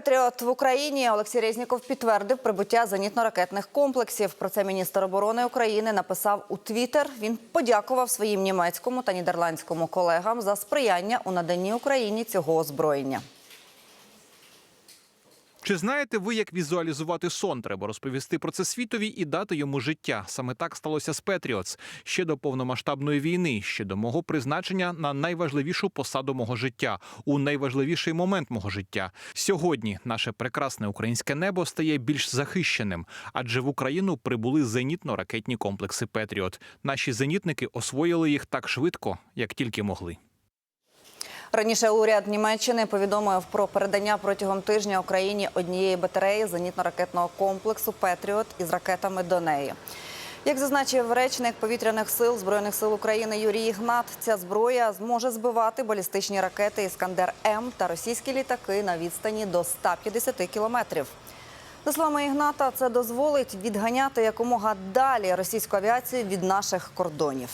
Петріот в Україні Олексій Резніков підтвердив прибуття зенітно-ракетних комплексів. Про це міністр оборони України написав у Твіттер. Він подякував своїм німецькому та нідерландському колегам за сприяння у наданні Україні цього озброєння. Чи знаєте ви, як візуалізувати сон? Треба розповісти про це світові і дати йому життя. Саме так сталося з Петріотс ще до повномасштабної війни, ще до мого призначення на найважливішу посаду мого життя, у найважливіший момент мого життя. Сьогодні наше прекрасне українське небо стає більш захищеним, адже в Україну прибули зенітно-ракетні комплекси Петріот. Наші зенітники освоїли їх так швидко, як тільки могли. Раніше уряд Німеччини повідомив про передання протягом тижня Україні однієї батареї зенітно-ракетного комплексу Петріот із ракетами до неї. Як зазначив речник повітряних сил збройних сил України Юрій Ігнат, ця зброя зможе збивати балістичні ракети Іскандер М та російські літаки на відстані до 150 кілометрів. За словами Ігната, це дозволить відганяти якомога далі російську авіацію від наших кордонів.